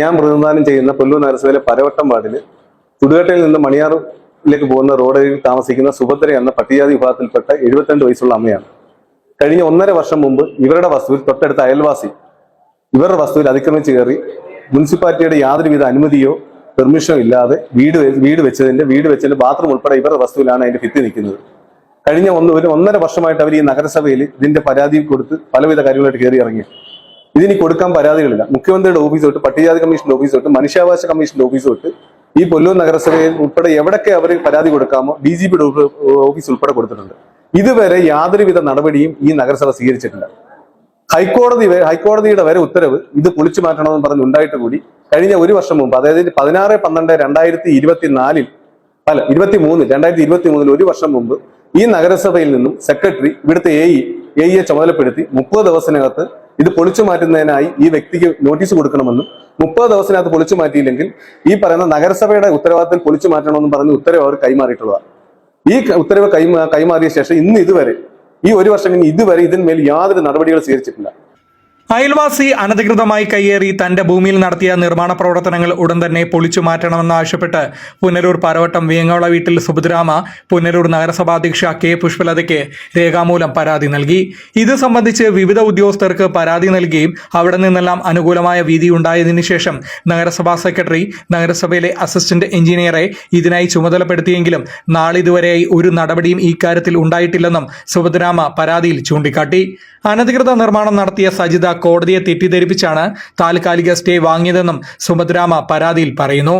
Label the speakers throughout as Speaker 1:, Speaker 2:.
Speaker 1: ഞാൻ പ്രതിനിധാനം ചെയ്യുന്ന കൊല്ലൂർ നഗരസഭയിലെ പരവട്ടം വാർഡിൽ ചുടുകട്ടയിൽ നിന്ന് മണിയാറിലേക്ക് പോകുന്ന റോഡിൽ താമസിക്കുന്ന സുഭദ്ര എന്ന പട്ടികജാതി വിഭാഗത്തിൽപ്പെട്ട എഴുപത്തിരണ്ട് വയസ്സുള്ള അമ്മയാണ്. കഴിഞ്ഞ ഒന്നര വർഷം മുമ്പ് ഇവരുടെ വസ്തുവിൽ തൊട്ടടുത്ത അയൽവാസി ഇവരുടെ വസ്തുവിൽ അതിക്രമിച്ച് കയറി മുനിസിപ്പാലിറ്റിയുടെ യാതൊരുവിധ അനുമതിയോ പെർമിഷനോ ഇല്ലാതെ വീട് വീട് വെച്ചതിന്റെ വീട് വെച്ചതിന്റെ ബാത്റൂം ഉൾപ്പെടെ ഇവരുടെ വസ്തുവിലാണ് അതിന്റെ ഭിത്തി നിൽക്കുന്നത്. കഴിഞ്ഞ ഒന്ന് ഒരു ഒന്നര വർഷമായിട്ട് അവർ ഈ നഗരസഭയിൽ ഇതിന്റെ പരാതി കൊടുത്ത് പലവിധ കാര്യങ്ങളായിട്ട് കയറി ഇറങ്ങി. ഇതിനി കൊടുക്കാൻ പരാതികളില്ല. മുഖ്യമന്ത്രിയുടെ ഓഫീസ് തൊട്ട് പട്ടികജാതി കമ്മീഷന്റെ ഓഫീസ് തൊട്ട് മനുഷ്യാവകാശ കമ്മീഷന്റെ ഓഫീസ് തൊട്ട് ഈ കൊല്ലൂർ നഗരസഭയിൽ ഉൾപ്പെടെ എവിടൊക്കെ അവർ പരാതി കൊടുക്കാമോ ഡി ജി പിയുടെ ഓഫീസ് ഉൾപ്പെടെ കൊടുത്തിട്ടുണ്ട്. ഇതുവരെ യാതൊരുവിധ നടപടിയും ഈ നഗരസഭ സ്വീകരിച്ചിട്ടില്ല. ഹൈക്കോടതി ഹൈക്കോടതിയുടെ വരെ ഉത്തരവ് ഇത് പൊളിച്ചു മാറ്റണമെന്ന് പറഞ്ഞ് ഉണ്ടായിട്ട് കൂടി കഴിഞ്ഞ ഒരു വർഷം മുമ്പ് അതായത് പതിനാറ് പന്ത്രണ്ട് രണ്ടായിരത്തി ഇരുപത്തിനാലിൽ അല്ല ഇരുപത്തി മൂന്ന് രണ്ടായിരത്തി ഇരുപത്തി മൂന്നിൽ ഒരു വർഷം മുമ്പ് ഈ നഗരസഭയിൽ നിന്നും സെക്രട്ടറി ഇവിടുത്തെ എ ഇ എ ചുമതലപ്പെടുത്തി മുപ്പത് ദിവസത്തിനകത്ത് ഇത് പൊളിച്ചു മാറ്റുന്നതിനായി ഈ വ്യക്തിക്ക് നോട്ടീസ് കൊടുക്കണമെന്നും മുപ്പത് ദിവസത്തിനകത്ത് പൊളിച്ചു മാറ്റിയില്ലെങ്കിൽ ഈ പറയുന്ന നഗരസഭയുടെ ഉത്തരവാദിത്തത്തിൽ പൊളിച്ചു മാറ്റണമെന്നും പറഞ്ഞ് ഉത്തരവ് അവർ കൈമാറിയിട്ടുള്ളതാണ്. ഈ ഉത്തരവ് കൈമാറിയ ശേഷം ഇന്ന് ഇതുവരെ ഈ ഒരു വർഷം കഴിഞ്ഞ് ഇതുവരെ ഇതിന്മേൽ യാതൊരു നടപടികൾ സ്വീകരിച്ചിട്ടില്ല.
Speaker 2: അയൽവാസി അനധികൃതമായി കയ്യേറി തന്റെ ഭൂമിയിൽ നടത്തിയ നിർമ്മാണ പ്രവർത്തനങ്ങൾ ഉടൻ തന്നെ പൊളിച്ചു മാറ്റണമെന്ന് ആവശ്യപ്പെട്ട് പുനരൂർ പരവട്ടം വേങ്ങോള വീട്ടിൽ സുഭദ്രാമ പുനരൂർ നഗരസഭാധ്യക്ഷ കെ പുഷ്പലതയ്ക്ക് രേഖാമൂലം പരാതി നൽകി. ഇത് സംബന്ധിച്ച് വിവിധ ഉദ്യോഗസ്ഥർക്ക് പരാതി നൽകുകയും അവിടെ നിന്നെല്ലാം അനുകൂലമായ വിധി ഉണ്ടായതിനു ശേഷം നഗരസഭാ സെക്രട്ടറി നഗരസഭയിലെ അസിസ്റ്റന്റ് എഞ്ചിനീയറെ ഇതിനായി ചുമതലപ്പെടുത്തിയെങ്കിലും നാളിതുവരെയായി ഒരു നടപടിയും ഇക്കാര്യത്തിൽ ഉണ്ടായിട്ടില്ലെന്നും സുഭദ്രാമ പരാതിയിൽ ചൂണ്ടിക്കാട്ടി. അനധികൃത നിർമ്മാണം നടത്തിയ സജിത കോടതിയെ തെറ്റിദ്ധരിപ്പിച്ചാണ് താൽക്കാലിക സ്റ്റേ വാങ്ങിയതെന്നും സുഭദ്രാമ പരാതിയിൽ പറയുന്നു.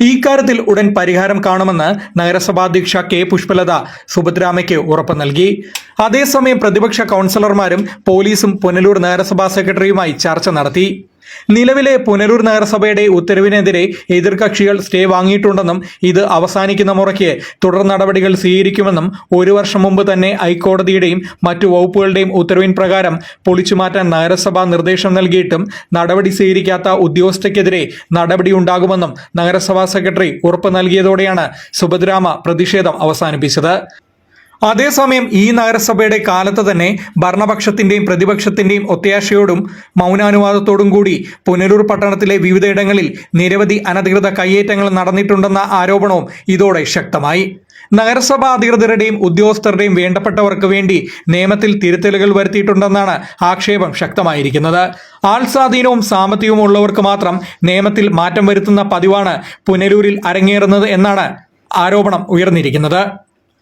Speaker 2: ഈ കാര്യത്തിൽ ഉടൻ പരിഹാരം കാണുമെന്ന് നഗരസഭാധ്യക്ഷ കെ പുഷ്പലത സുഭദ്രാമയ്ക്ക് ഉറപ്പ് നൽകി. അതേസമയം പ്രതിപക്ഷ കൗൺസിലർമാരും പോലീസും പുനലൂർ നഗരസഭാ സെക്രട്ടറിയുമായി ചർച്ച നടത്തി. നിലവിലെ പുനരൂർ നഗരസഭയുടെ ഉത്തരവിനെതിരെ എതിർകക്ഷികൾ സ്റ്റേ വാങ്ങിയിട്ടുണ്ടെന്നും ഇത് അവസാനിക്കുന്ന മുറയ്ക്ക് തുടർ നടപടികൾ സ്വീകരിക്കുമെന്നും ഒരു വർഷം മുമ്പ് തന്നെ ഹൈക്കോടതിയുടെയും മറ്റു വകുപ്പുകളുടെയും ഉത്തരവിൻ പ്രകാരം പൊളിച്ചുമാറ്റാൻ നഗരസഭ നിർദ്ദേശം നൽകിയിട്ടും നടപടി സ്വീകരിക്കാത്ത ഉദ്യോഗസ്ഥയ്ക്കെതിരെ നടപടിയുണ്ടാകുമെന്നും നഗരസഭാ സെക്രട്ടറി ഉറപ്പ് നൽകിയതോടെയാണ് സുഭദ്രാമ പ്രതിഷേധം അവസാനിപ്പിച്ചത്. അതേസമയം ഈ നഗരസഭയുടെ കാലത്ത് തന്നെ ഭരണപക്ഷത്തിന്റെയും പ്രതിപക്ഷത്തിന്റെയും ഒത്തയാശയോടും മൗനാനുവാദത്തോടും കൂടി പുനലൂർ പട്ടണത്തിലെ വിവിധയിടങ്ങളിൽ നിരവധി അനധികൃത കയ്യേറ്റങ്ങൾ നടന്നിട്ടുണ്ടെന്ന ആരോപണവും ഇതോടെ ശക്തമായി. നഗരസഭാ അധികൃതരുടെയും ഉദ്യോഗസ്ഥരുടെയും വേണ്ടപ്പെട്ടവർക്ക് വേണ്ടി നിയമത്തിൽ തിരുത്തലുകൾ വരുത്തിയിട്ടുണ്ടെന്നാണ് ആക്ഷേപം ശക്തമായിരിക്കുന്നത്. ആൾ സ്വാധീനവും സാമ്പത്തികവും ഉള്ളവർക്ക് മാത്രം നിയമത്തിൽ മാറ്റം വരുത്തുന്ന പതിവാണ് പുനലൂരിൽ അരങ്ങേറുന്നത് എന്നാണ് ആരോപണം ഉയർന്നിരിക്കുന്നത്.